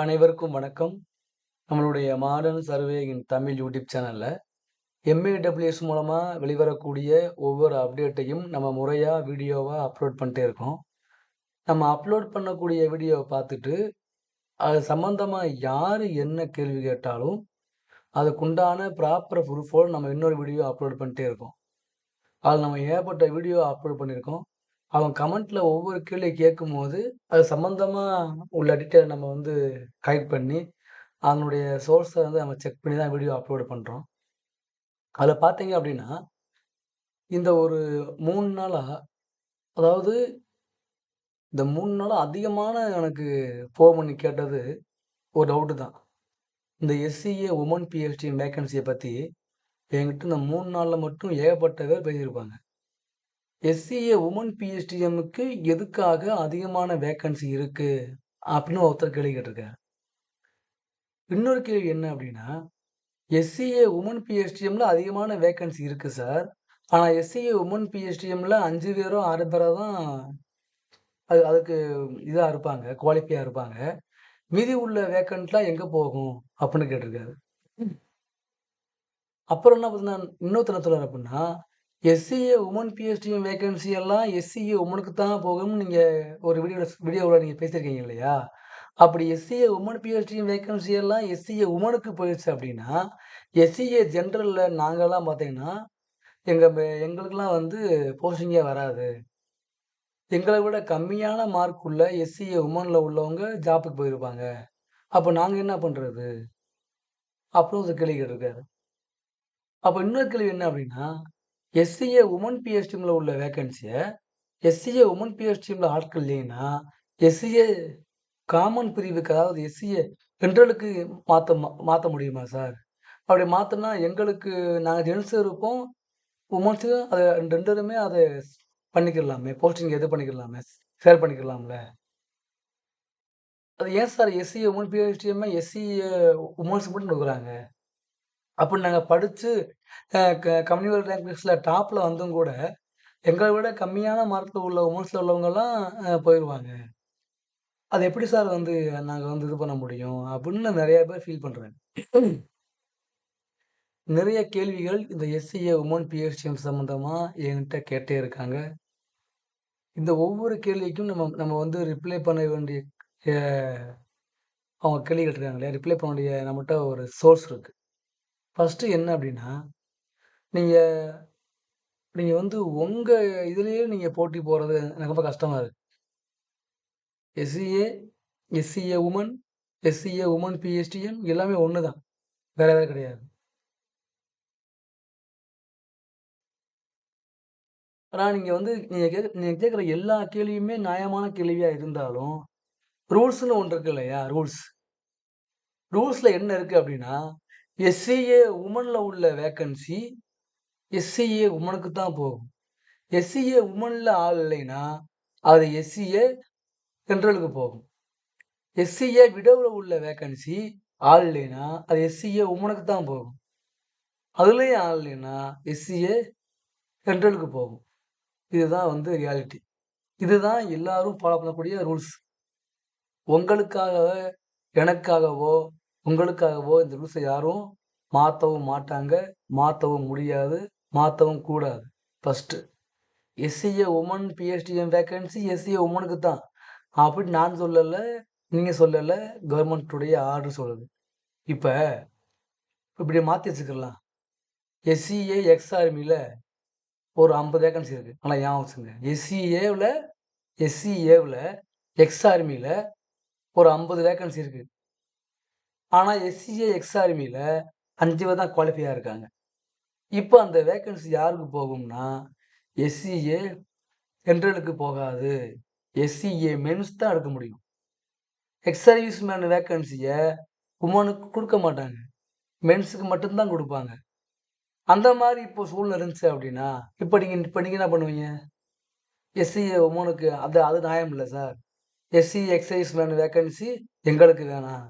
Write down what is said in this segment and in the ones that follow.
அனைவருக்கும் வணக்கம். நம்மளுடைய மாடர்ன் சர்வேயின் தமிழ் யூடியூப் சேனலில் எம்.ஏ.டபிள்யூ.எஸ் மூலமாக வெளிவரக்கூடிய ஒவ்வொரு அப்டேட்டையும் நம்ம முறையாக வீடியோவாக அப்லோட் பண்ணிட்டே இருக்கோம். நம்ம அப்லோட் பண்ணக்கூடிய வீடியோவை பார்த்துட்டு, அது சம்மந்தமாக யார் என்ன கேள்வி கேட்டாலும், அதுக்குண்டான ப்ராப்பர் ப்ரூஃபோடு நம்ம இன்னொரு வீடியோ அப்லோட் பண்ணிட்டே இருக்கோம். அதில் நம்ம ஏகப்பட்ட வீடியோ அப்லோட் பண்ணியிருக்கோம். அவன் கமெண்ட்ல ஒவ்வொரு கேள்வி கேட்கும்போது, அது சம்பந்தமா உள்ள டீட்டெயில் நம்ம வந்து கலெக்ட் பண்ணி, அதனுடைய சோர்ஸை வந்து நம்ம செக் பண்ணி தான் வீடியோ அப்லோட் பண்றோம். அதில் பார்த்தீங்க அப்படின்னா இந்த ஒரு மூணு நாளாக அதாவது இந்த மூணு நாளாக அதிகமான எனக்கு ஃபோன் பண்ணி கேட்டது ஒரு டவுட்டு தான். இந்த எஸ்.சி.ஏ உமன் பி.ஹெச்.டி வேக்கன்சியை பற்றி என்கிட்ட இந்த மூணு நாளில் மட்டும் ஏகப்பட்ட பேர் பேசியிருப்பாங்க. எஸ்.சி.ஏ உமன் பிஹெச்டிஎம்முக்கு எதுக்காக அதிகமான வேக்கன்சி இருக்குது அப்படின்னு ஒருத்தர் கேள்வி கேட்டிருக்காரு. இன்னொரு கேள்வி என்ன அப்படின்னா எஸ்.சி.ஏ உமன் பி.ஹெச்.டி.எம்ல அதிகமான வேக்கன்சி இருக்குது சார். ஆனால் எஸ்.சி.ஏ உமன் பி.ஹெச்.டி.எம்ல அஞ்சு பேரோ, ஆறு பேரோ தான் அது அதுக்கு இதாக இருப்பாங்க. குவாலிஃபையாக இருப்பாங்க. மீதி உள்ள வேக்கண்ட்லாம் எங்கே போகும்? அப்படின்னு கேட்டிருக்காரு. அப்புறம் என்ன பார்த்தீங்கன்னா, இன்னொருத்தர் சொல்கிறார் அப்படின்னா எஸ்.சி.ஏ உமன் பி.ஹெச்.டி.எம் வேக்கன்சி எல்லாம் எஸ்.சி.ஏ உமனுக்கு தான் போகும்னு நீங்கள் ஒரு வீடியோவில் வீடியோவில் நீங்கள் பேசியிருக்கீங்க இல்லையா? அப்படி எஸ்.சி.ஏ உமன் பி.ஹெச்.டி.எம் வேக்கன்சி எல்லாம் எஸ்.சி.ஏ உமனுக்கு போயிடுச்சு அப்படின்னா எஸ்.சி.ஏ ஜென்ரலில் நாங்கள்லாம் பார்த்தீங்கன்னா, எங்கள் எங்களுக்கெல்லாம் வந்து போஸ்டிங்கே வராது. எங்களை விட கம்மியான மார்க் உள்ள எஸ்.சி.ஏ உமனில் உள்ளவங்க ஜாப்புக்கு போயிருப்பாங்க. அப்போ நாங்கள் என்ன பண்ணுறது அப்புறம் ஒரு கேள்வி கேட்டிருக்காரு. அப்போ இன்னொரு கேள்வி என்ன அப்படின்னா எஸ்.சி.ஏ உமன் பி.ஹெச்.டி.எம்ல உள்ள வேக்கன்சிய எஸ்.சி.ஏ உமன் பி.ஹெச்.டி.எம்ல ஆட்கள் இல்லைன்னா, எஸ்.சி.ஏ காமன் பிரிவுக்கு அதாவது எஸ்.சி.ஏ ஜெனரலுக்கு மாற்ற மாற்ற முடியுமா சார்? அப்படி மாற்றினா எங்களுக்கு நாங்கள் ஜென்ஸும் இருப்போம். உமன்ஸு அத 2 பேருமே அத போஸ்டிங் இது பண்ணிக்கலாமே. ஷேர் பண்ணிக்கலாம்ல. அது ஏன் சார் எஸ்.சி.ஏ உமன் பி.ஹெச்.டி.எம்ம எஸ்.சி.ஏ உமன்ஸ்க்கு மட்டும் கொடுக்குறாங்க அப்ப நாங்கள் படித்து கம்யூனிவல் க டாப்பில் ரேங்க் வந்தும் கூட, எங்களை விட கம்மியான மார்க்ல உள்ள உமன்ஸில் உள்ளவங்கெல்லாம் போயிடுவாங்க அது எப்படி சார் வந்து நாங்கள் வந்து இது பண்ண முடியும்? அப்படின்னு நிறையா பேர் ஃபீல் பண்ணுறேன் நிறைய கேள்விகள் இந்த எஸ்.சி.ஏ உமன் பி.ஹெச்.டி.எம் சம்மந்தமாக என்கிட்ட கேட்டே இருக்காங்க. இந்த ஒவ்வொரு கேள்விக்கும் நம்ம நம்ம வந்து ரிப்ளை பண்ண வேண்டிய அவங்க கேள்வி கேட்டிருக்காங்க இல்லையா? ரிப்ளை பண்ண வேண்டிய நம்மகிட்ட ஒரு சோர்ஸ் இருக்குது ஃபஸ்ட்டு என்ன அப்படின்னா நீங்கள் நீங்கள் வந்து உங்கள் இதுலேயே நீங்கள் போட்டி போகிறது எனக்கு ரொம்ப கஷ்டமாக இருக்கு. எஸ்.சி.ஏ, எஸ்.சி.ஏ உமன், எஸ்.சி.ஏ உமன் பி.ஹெச்.டி.எம் எல்லாமே ஒன்று தான். வேற வேறு கிடையாது. ஆனால் நீங்கள் வந்து நீங்கள் கேட்க நீங்கள் கேட்குற எல்லா கேள்வியுமே நியாயமான கேள்வியாக இருந்தாலும், ரூல்ஸ்னு ஒன்று இருக்கு இல்லையா? ரூல்ஸ். ரூல்ஸில் என்ன இருக்குது அப்படின்னா எஸ்.சி.ஏ உமனில் உள்ள வேக்கன்சி எஸ்.சி.ஏ உமனுக்கு தான் போகும். எஸ்.சி.ஏ உமனில் ஆள் இல்லைன்னா, அது எஸ்.சி.ஏ ஜெனரலுக்கு போகும். எஸ்.சி.ஏ விடவில் உள்ள வேக்கன்சி ஆள் இல்லைன்னா, அது எஸ்.சி.ஏ உமனுக்கு தான் போகும். அதுலேயும் ஆள் இல்லைன்னா, எஸ்.சி.ஏ ஜெனரலுக்கு போகும். இதுதான் வந்து ரியாலிட்டி. இதுதான் எல்லாரும் ஃபாலோ பண்ணக்கூடிய ரூல்ஸ். உங்களுக்காக, எனக்காகவோ, உங்களுக்காகவோ இந்த ரூல்ஸை யாரும் மாற்றவும் மாட்டாங்க. மாற்றவும் முடியாது. மாற்றவும் கூடாது. First. SCA woman PSTM vacancy SCA உமனுக்கு தான். அப்படின்னு நான் சொல்லலை நீங்கள் சொல்லலை கவர்மெண்ட்டுடைய ஆர்டர் சொல்லுது. இப்போ இப்படி மாற்றி வச்சுக்கலாம். எஸ்.சி.ஏ எக்ஸ் ஆர்மில ஒரு 50 வேக்கன்சி இருக்குது ஆனால் ஏன் வச்சுங்க எஸ்சிஏவில் எஸ்சிஏவில் எக்ஸ் ஆர்மியில் ஒரு 50 வேக்கன்சி இருக்குது ஆனால் எஸ்.சி.ஏ எக்ஸ் ஆர்மில 5 பேர் தான் குவாலிஃபையாக இருக்காங்க. இப்போ அந்த வேக்கன்சி யாருக்கு போகும்னா, எஸ்.சி.ஏ ஜென்ரலுக்கு போகாது. எஸ்.சி.ஏ மென்ஸ் தான் எடுக்க முடியும். எக்ஸ் சர்வீஸ் மேன் வேக்கன்சியை உமனுக்கு கொடுக்க மாட்டாங்க. மென்ஸுக்கு மட்டும்தான் கொடுப்பாங்க அந்த மாதிரி இப்போ சூழ்நிலை இருந்துச்சு அப்படின்னா இப்போ நீங்கள் இப்போ நீங்கள் என்ன பண்ணுவீங்க? எஸ்.சி.ஏ உமனுக்கு அது அது நியாயம் இல்லை sir. SC ex man vacancy எங்களுக்கு வேணாம்.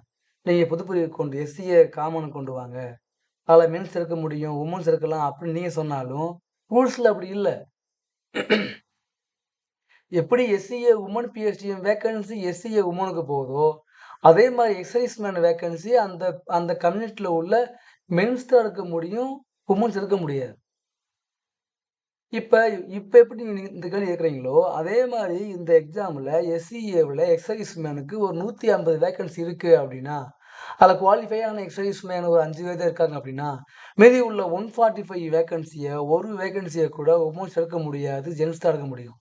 நீங்கள் புதுப்பிரிவு கொண்டு எஸ்சியை காமன் கொண்டு வாங்க. அதில் மென்ஸ் எடுக்க முடியும். உமன்ஸ் இருக்கலாம் அப்படின்னு நீங்கள் சொன்னாலும், ரூல்ஸில் அப்படி இல்லை எப்படி எஸ்.சி.ஏ உமன் பி.ஹெச்.டி.எம் வேக்கன்சி எஸ்.சி.ஏ உமனுக்கு போகுதோ, அதே மாதிரி எக்ஸைஸ் மேன் வேக்கன்சி அந்த அந்த கம்யூனிட்டியில் உள்ள மென்ஸ் தான் எடுக்க முடியும். உமன்ஸ் எடுக்க முடியாது. இப்போ இப்போ எப்படி நீங்கள் இந்த கேள்வி கேட்குறீங்களோ அதே மாதிரி இந்த எக்ஸாமில் எஸ்சிஏவில் எக்ஸைஸ் மேனுக்கு ஒரு 150 வேக்கன்சி இருக்குது அப்படின்னா அதில் குவாலிஃபை ஆன எக்ஸைஸ் மேன் ஒரு அஞ்சு பேர் தான் இருக்காங்க அப்படின்னா மீதி உள்ள ஒன் ஃபார்ட்டி ஃபைவ் வேக்கன்சியை ஒரு வேக்கன்சியை கூட வுமன்ஸ் எடுக்க முடியாது. ஜென்ஸ் தான் எடுக்க முடியும்.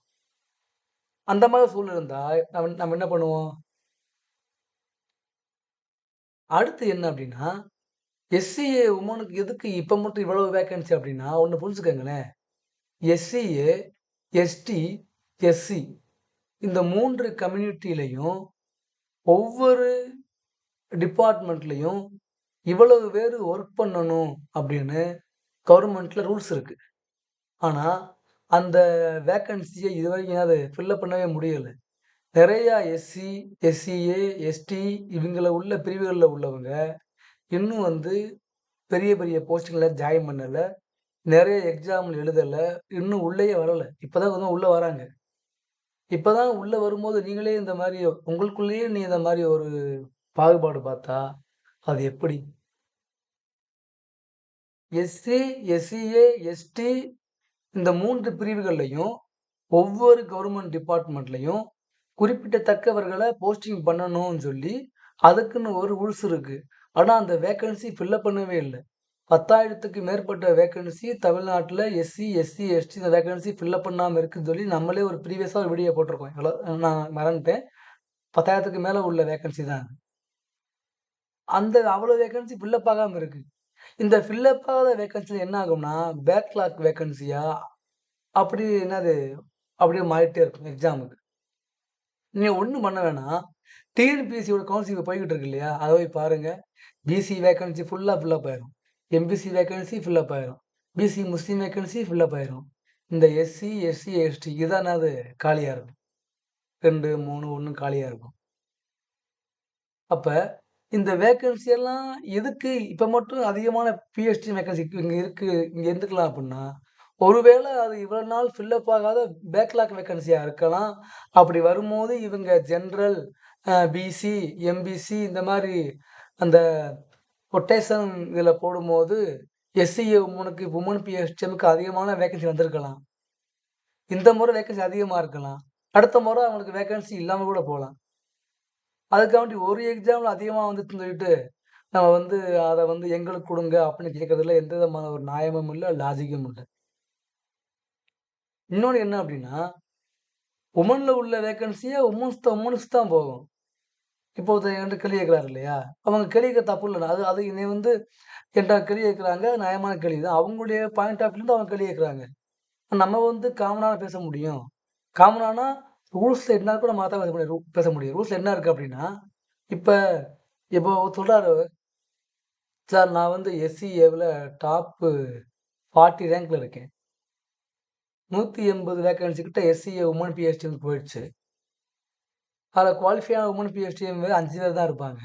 அந்த மாதிரி சூழ்நிலை இருந்தால் நம்ம நம்ம என்ன பண்ணுவோம்? அடுத்து என்ன அப்படின்னா எஸ்சிஏ உமனுக்கு எதுக்கு இப்போ மட்டும் இவ்வளவு வேக்கன்சி அப்படின்னா ஒன்று புரிஞ்சுக்கோங்களேன் எஸ்சிஏ, எஸ்டி, எஸ்சி இந்த மூன்று கம்யூனிட்டிலையும் ஒவ்வொரு டிபார்ட்மெண்ட்லேயும் இவ்வளவு பேர் ஒர்க் பண்ணணும் அப்படின்னு கவர்மெண்ட்டில் ரூல்ஸ் இருக்குது ஆனால் அந்த வேக்கன்சியை இதுவரைக்கும் வரைக்கும் அதை அப் பண்ணவே முடியலை. நிறையா எஸ்சி, எஸ்சிஏ, எஸ்டி இவங்களை உள்ள பிரிவுகளில் உள்ளவங்க, இன்னும் வந்து பெரிய பெரிய போஸ்டிங்ல ஜாயின் பண்ணலை. நிறைய எக்ஸாம் எழுதலை இன்னும் உள்ளயே வரலை இப்போ தான் கொஞ்சம் உள்ளே வராங்க. இப்போ தான் உள்ளே வரும்போது நீங்களே இந்த மாதிரி உங்களுக்குள்ளேயே நீ இந்த மாதிரி ஒரு பாகுபாடு பார்த்தா, அது எப்படி? எஸ்சி, எஸ்சிஏ, எஸ்டி இந்த மூன்று பிரிவுகள்லையும் ஒவ்வொரு கவர்ன்மென்ட் குறிப்பிட்ட தக்கவர்களை போஸ்டிங் பண்ணணும்னு சொல்லி, அதுக்குன்னு ஒரு ரூல்ஸ் இருக்குது ஆனால் அந்த வேக்கன்சி ஃபில்லப் பண்ணவே இல்லை 10,000க்கு மேற்பட்ட வேக்கன்சி தமிழ்நாட்டில் எஸ்சி, எஸ்சி, எஸ்டி இந்த வேக்கன்சி ஃபில் அப் இருக்குதுன்னு இருக்குன்னு சொல்லி நம்மளே ஒரு ப்ரீவியஸாக ஒரு வீடியோ போட்டிருக்கோம். எவ்வளோ நான் மறந்துட்டேன். பத்தாயிரத்துக்கு மேலே உள்ள வேக்கன்சி தான். அந்த அவ்வளோ வேக்கன்சி ஃபில்லப் ஆகாமல் இருக்குது இந்த ஃபில்லப் ஆகாத வேக்கன்சியில் என்ன ஆகும்னா, பேக்லாக் வேக்கன்சியா அப்படி என்னது அப்படியே மாறிட்டே இருக்கும் எக்ஸாமுக்கு. நீங்கள் ஒன்றும் பண்ண வேணாம். டிஎன்பிஎஸ்சியோட கவுன்சிலிங் போய்கிட்டு இருக்கு இல்லையா? அதை போய் பாருங்கள் பிசி வேக்கன்சி ஃபுல்லாக ஃபில்லப் ஆயிரும். எம்பிசி வேக்கன்சி ஃபில்லப் ஆயிரும். BC Muslim vacancy fill up ஆயிரும். இந்த எஸ்சி, எஸ்சி, எஸ்டி இதான் அது காலியாக இருக்கும். ரெண்டு மூணு ஒன்று காலியாக இருக்கும். அப்போ இந்த வேக்கன்சி எல்லாம் எதுக்கு இப்போ மட்டும் அதிகமான பிஹெச்டி வேக்கன்சி இங்கே இருக்குது இங்கே இருந்துக்கலாம் அப்படின்னா ஒருவேளை அது இவ்வளோ நாள் ஃபில்லப் ஆகாத பேக்லாக் வேக்கன்சியாக இருக்கலாம். அப்படி வரும்போது இவங்க ஜென்ரல் பிசி, எம்பிசி இந்த மாதிரி அந்த கொட்டேஷன் இதில் போடும்போது எஸ்சிஏ உமனுக்கு உமன் பிஹெச்எம்க்கு அதிகமான வேக்கன்சி வந்திருக்கலாம். இந்த முறை வேக்கன்சி அதிகமாக இருக்கலாம். அடுத்த முறை அவங்களுக்கு வேக்கன்சி இல்லாமல் கூட போகலாம் அதுக்காண்டி ஒரு எக்ஸாம்பிள் அதிகமாக வந்துச்சுன்னு சொல்லிட்டு, நம்ம வந்து அதை வந்து எங்களுக்கு கொடுங்க அப்படின்னு கேட்கறதுல எந்த விதமான ஒரு நியாயமும் இல்லை லாஜிக்கும் இல்லை இன்னொன்று என்ன அப்படின்னா உமனில் உள்ள வேக்கன்சிய உமன்ஸ் தான் வுமன்ஸ்க்கு தான் போகும். இப்போ ஒருத்தர் கேள்வி கேட்கிறாரு இல்லையா? அவங்க கேள்வி தப்பு இல்ல. அது அது என்னைய வந்து என்ட்ட கேள்வி கேட்கிறாங்க. நியாயமான கேள்வி தான். அவங்களுடைய பாயிண்ட் ஆஃப் வியூல அவங்க கேள்வி கேட்கிறாங்க. நம்ம வந்து காமனாக பேச முடியும். காமனானா ரூல்ஸில் என்ன இருக்கோ நம்ம பேச முடியும். பேச முடியும். ரூல்ஸில் என்ன இருக்குது அப்படின்னா இப்போ இப்போ சொல்கிறாரு சார் நான் வந்து எஸ்சிஏவில் டாப்பு ஃபார்ட்டி ரேங்கில் இருக்கேன். 180 வேக்கன்சி கிட்ட எஸ்சிஏ உமன் பிஹெச்டிஎம்க்கு போயிடுச்சு. அதுல குவாலிஃபை ஆன உமன் பிஹெச்டிஎம் 5 பேர் தான் இருப்பாங்க.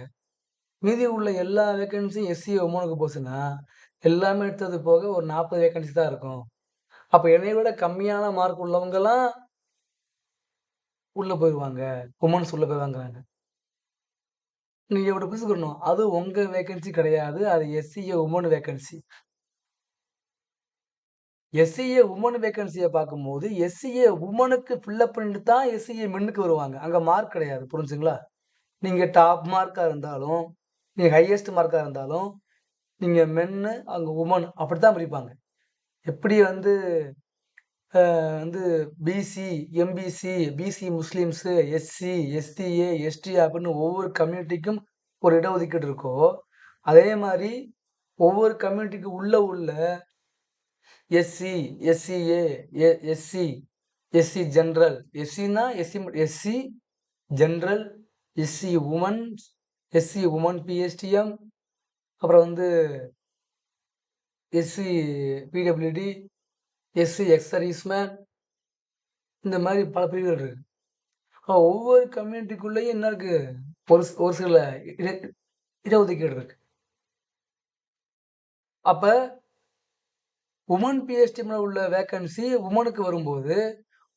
மீதி உள்ள எல்லா வேக்கன்சியும் எஸ்சி உமனுக்கு போச்சுன்னா, எல்லாமே எடுத்தது போக ஒரு 40 வேக்கன்சி தான் இருக்கும். அப்போ என்னை விட கம்மியான மார்க் உள்ளவங்கலாம் உள்ள போயிடுவாங்க வுமன்ஸ் உள்ள வாங்குறாங்க நீங்கள் ஒண்ணு புரிஞ்சுக்கணும். அது உங்க வேக்கன்சி கிடையாது. அது SCA woman vacancy. SCA woman வேக்கன்சியை பார்க்கும்போது, எஸ்சிஏ உமனுக்கு ஃபில்லப் பண்ணிட்டு தான் எஸ்சிஏ மென்னுக்கு வருவாங்க. அங்கே மார்க் கிடையாது. புரிஞ்சுங்களா? நீங்கள் டாப் மார்க்காக இருந்தாலும், நீங்கள் ஹையஸ்ட் மார்க்காக இருந்தாலும், நீங்கள் மென்னு, அங்கே உமன் அப்படி தான் பிரிப்பாங்க. எப்படி வந்து வந்து BC, MBC, BC Muslims SC, STA, ST அப்படின்னு ஒவ்வொரு கம்யூனிட்டிக்கும் ஒரு இடஒதுக்கீடு இருக்கோ, அதே மாதிரி ஒவ்வொரு கம்யூனிட்டிக்கு உள்ள உள்ள SC, SCA, A SC, SC general எஸ்சின்னா SC SC general SC woman SC woman PSTM அப்புறம் வந்து SC PWD, SC ex serviceman இந்த மாதிரி பல பிரிவுகள் இருக்கு. ஒவ்வொரு கம்யூனிட்டிக்குள்ளேயும் என்ன இருக்கு? ஒரு ஒரு சில இட இடஒதுக்கீடு இருக்கு. அப்போ உமன் பிஹெச்டிஎம்ல உள்ள வேக்கன்சி உமனுக்கு வரும்போது,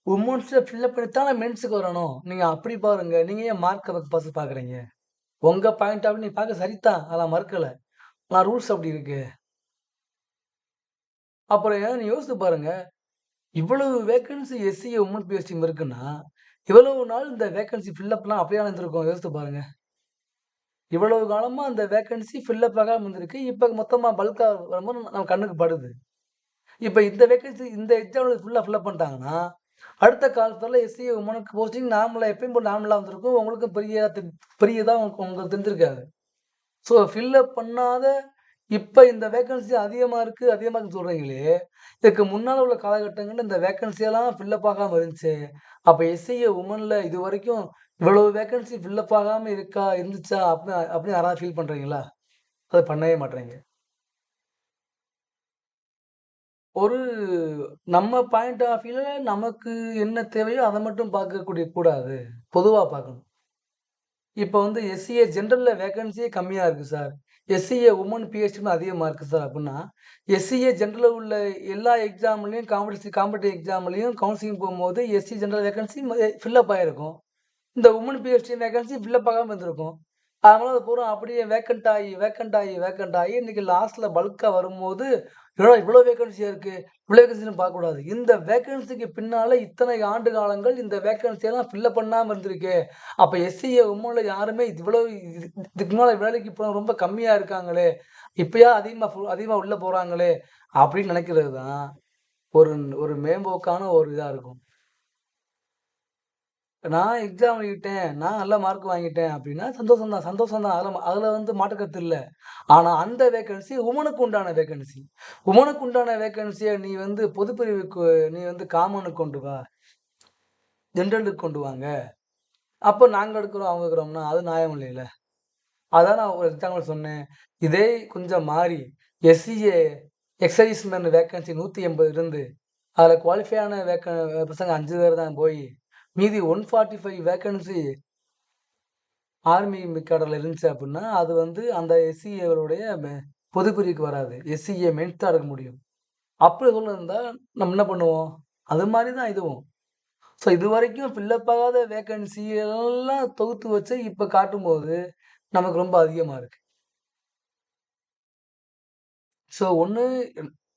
உமன்ஸில் ஃபில்லப் பண்ணித்தானே மென்ஸுக்கு வரணும். நீங்கள் அப்படி பாருங்கள் நீங்கள் ஏன் மார்க்க பார்த்து பார்க்குறீங்க? உங்கள் பாயிண்ட் ஆஃப் நீ பார்க்க சரிதான். அதெல்லாம் மறுக்கலை ஆனால் ரூல்ஸ் அப்படி இருக்கு. அப்புறம் ஏன் நீ யோசித்து பாருங்கள் இவ்வளவு வேக்கன்சி எஸ்சி, உமன் பிஎஸ்டிம் இருக்குன்னா, இவ்வளவு நாள் இந்த வேக்கன்சி ஃபில்லப்லாம் அப்படியே இருந்திருக்கும். யோசித்து பாருங்கள் இவ்வளவு காலமாக அந்த வேக்கன்சி ஃபில்லப் ஆகாமல் இருந்திருக்கு. இப்போ மொத்தமாக பல்காக வரும்போது நம்ம கண்ணுக்கு படுது. இப்போ இந்த வேக்கன்சி இந்த எக்ஸாம் ஃபுல்லாக ஃபில்லப் பண்ணிட்டாங்கன்னா, அடுத்த காலத்துல எஸ்சி, உமனுக்கு போஸ்டிங் நார்மலாக எப்பயும் போல நார்மலாக வந்திருக்கும். உங்களுக்கு பெரிய பெரியதா உங்களுக்கு தெரிஞ்சிருக்காது. ஸோ ஃபில்லப் பண்ணாத இப்போ இந்த வேக்கன்சி அதிகமாக இருக்குது அதிகமாக இருக்குன்னு இதுக்கு முன்னால் உள்ள காலகட்டங்கள்ல இந்த வேக்கன்சியெல்லாம் ஃபில்லப் ஆகாமல் இருந்துச்சு அப்போ எஸ்சிஏ உமன்ல இதுவரைக்கும் இவ்வளவு வேக்கன்சி ஃபில்லப் ஆகாமல் இருக்கா, இருந்துச்சா அப்படி அப்படின்னு யாராவது ஃபீல் பண்ணுறீங்களா அதை பண்ணவே மாட்றீங்க. ஒரு நம்ம பாயிண்ட் ஆஃப் வியூல நமக்கு என்ன தேவையோ அதை மட்டும் பார்க்கக்கூடிய கூடாது. பொதுவாக பார்க்கணும். இப்போ வந்து எஸ்சிஏ ஜென்ரலில் வேகன்சியே கம்மியாக இருக்குது சார். எஸ்சிஏ உமன் பிஹெச்டின்னு அதிகமாக இருக்குது சார் அப்படின்னா எஸ்சிஏ ஜென்ரலில் உள்ள எல்லா எக்ஸாம்லேயும் காம்படிட்டிவ் காம்படிட்டிவ் எக்ஸாம்லேயும் கவுன்சிலிங் போகும்போது SC general vacancy fill up ஆகிருக்கும் இந்த உமன் பிஹெச்டி வேகன்சி ஃபில்லப் ஆகாமல் இருந்திருக்கும். அதனால அது பூரா அப்படியே வேக்கண்ட் ஆகி வேக்கண்ட் ஆகி வேக்கண்ட் ஆகி இன்னைக்கு லாஸ்ட்டில் பல்காக வரும்போது, இவ்வளோ இவ்வளோ வேக்கன்சியாக இருக்குது இவ்வளோ வேக்கன்சின்னு பார்க்கக்கூடாது. இந்த வேக்கன்சிக்கு பின்னால் இத்தனை ஆண்டு காலங்கள் இந்த வேக்கன்சியெல்லாம் ஃபில்லப் பண்ணாமல் இருந்திருக்கே. அப்போ எஸ்சிஏ, உமன்ல யாருமே இவ்வளோ இதுக்கு மேலே வேலைக்கு போன ரொம்ப கம்மியாக இருக்காங்களே. இப்போயா அதிகமாக அதிகமாக உள்ளே போகிறாங்களே அப்படின்னு நினைக்கிறது தான் ஒரு ஒரு மேம்போக்கான ஒரு இதாக இருக்கும். நான் எக்ஸாம் எழுதிட்டேன். நான் நல்ல மார்க் வாங்கிட்டேன் அப்படின்னா சந்தோஷம் தான், சந்தோஷம் தான். அதில் அதில் வந்து மாற்று இல்லை ஆனால் அந்த வேக்கன்சி உமனுக்கு உண்டான வேக்கன்சி. உமனுக்கு உண்டான வேக்கன்சியை நீ வந்து பொதுப்பிரிவுக்கு நீ வந்து காமனுக்கு கொண்டு வா. ஜென்ரலுக்கு கொண்டு வாங்க. அப்போ நாங்கள் எடுக்கிறோம், அவங்க எடுக்கிறோம்னா அது நியாயம் இல்லையில அதான் நான் ஒரு எக்ஸாம்பிள் சொன்னேன். இதே கொஞ்சம் மாறி எஸ்சிஏ எக்ஸர்வீஸ்மேன் வேக்கன்சி 180 இருந்து அதில் குவாலிஃபை ஆன வேக்க பசங்க அஞ்சு பேர் தான் போய் மீதி 145 வேக்கன்சி ஆர்மி கேடரில் இருந்துச்சு அப்படின்னா, அது வந்து அந்த எஸ்சிஏவருடைய பொதுப்பிரிவுக்கு வராது. எஸ்சிஏ மென்ஸ் தான் எடுக்க முடியும். அப்படி சொல்லிருந்தா நம்ம என்ன பண்ணுவோம்? அது மாதிரி தான் இதுவும். ஸோ இது வரைக்கும் ஃபில்லப் ஆகாத வேக்கன்சி எல்லாம் தொகுத்து வச்சு இப்போ காட்டும்போது, நமக்கு ரொம்ப அதிகமாக இருக்கு. ஸோ ஒன்று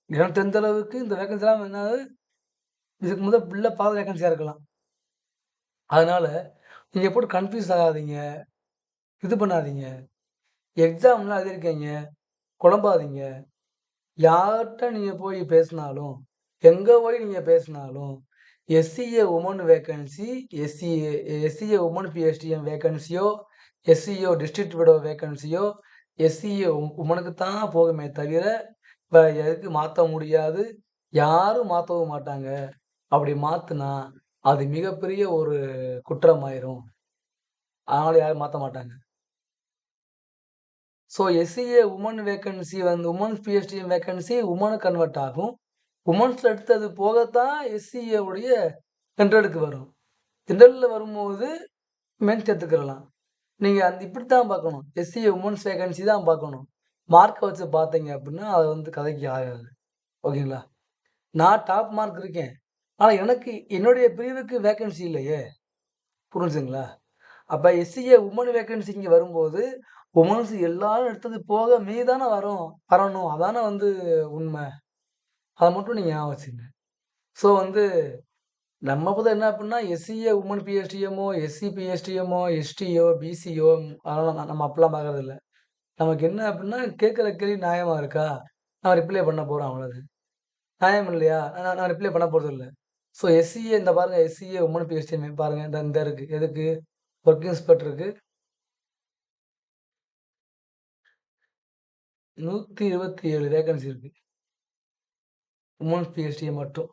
எனக்கு தெரிஞ்ச அளவுக்கு இந்த வேக்கன்சிலாம் என்னது இதுக்கு முதல் ஃபில்லப் ஆகாத வேக்கன்சியாக இருக்கலாம். அதனால் நீங்கள் போட்டு கன்ஃப்யூஸ் ஆகாதீங்க. இது பண்ணாதீங்க. எக்ஸாம்லாம் எழுதியிருக்கீங்க. குழம்பாதீங்க. யார்கிட்ட நீங்கள் போய் பேசினாலும், எங்கே போய் நீங்கள் பேசினாலும், SCA woman vacancy, SCA SCA woman PSTM வேக்கன்சியோ, எஸ்சிஓ டிஸ்ட்ரிக்ட் விட வேக்கன்சியோ, எஸ்சிஏ உமனுக்கு தான் போகுமே தவிர, வேறு எதுக்கு மாற்ற முடியாது. யாரும் மாற்றவும் மாட்டாங்க. அப்படி மாற்றினா அது மிகப்பெரிய ஒரு குற்றமாயிரும். அதனால யாரும் மாற்ற மாட்டாங்க. ஸோ எஸ்சிஏ உமன் வேக்கன்சி வந்து women's PST vacancy woman convert ஆகும். உமன்ஸில் எடுத்தது போகத்தான் எஸ்சிஏவுடைய உடைய வரும். ஜெனரல்ல வரும்போது மென்ஸ் எடுத்துக்கிறலாம் நீங்கள் அந்த இப்படி தான் பார்க்கணும். எஸ்சிஏ உமன்ஸ் வேக்கன்சி தான் பார்க்கணும். மார்க்கை வச்சு பார்த்தீங்க அப்படின்னா, அது வந்து கதைக்கு ஆகாது. ஓகேங்களா? நான் டாப் மார்க் இருக்கேன். ஆனால் எனக்கு என்னுடைய பிரிவுக்கு வேக்கன்சி இல்லையே. புரிஞ்சுங்களா அப்போ எஸ்சிஏ உமன் வேக்கன்சி இங்கே வரும்போது, உமன்ஸ் எல்லாரும் எடுத்தது போக மீதானே தானே வரும் வரணும். அதானே வந்து உண்மை. அதை மட்டும் நீங்கள் ஞாபகம் வச்சுங்க ஸோ வந்து நம்ம பொறுத்த என்ன அப்படின்னா, எஸ்சிஏ உமன் பிஎஸ்டிஎம்மோ, எஸ்சி பிஎஸ்டிஎம்மோ, எஸ்டியோ, பிசியோ அதெல்லாம் நம்ம அப்படிலாம் பார்க்கறதில்ல. நமக்கு என்ன அப்படின்னா, கேட்குற கேள்வி நியாயமாக இருக்கா? நான் ரிப்ளை பண்ண போகிறோம் அவ்வளோது நியாயம் இல்லையா? நான் நான் ரிப்ளை பண்ண இல்லை ஸோ எஸ்சிஏ இந்த பாருங்க எஸ்சிஏ உமன் பிஎஸ்டிஎம் பாருங்க. இந்த இந்த இருக்கு. எதுக்கு? ஒர்க் இன்ஸ்பெக்டருக்கு 127 வேக்கன்சி இருக்கு. உமன் பிஎஸ்டிஎம் மட்டும்.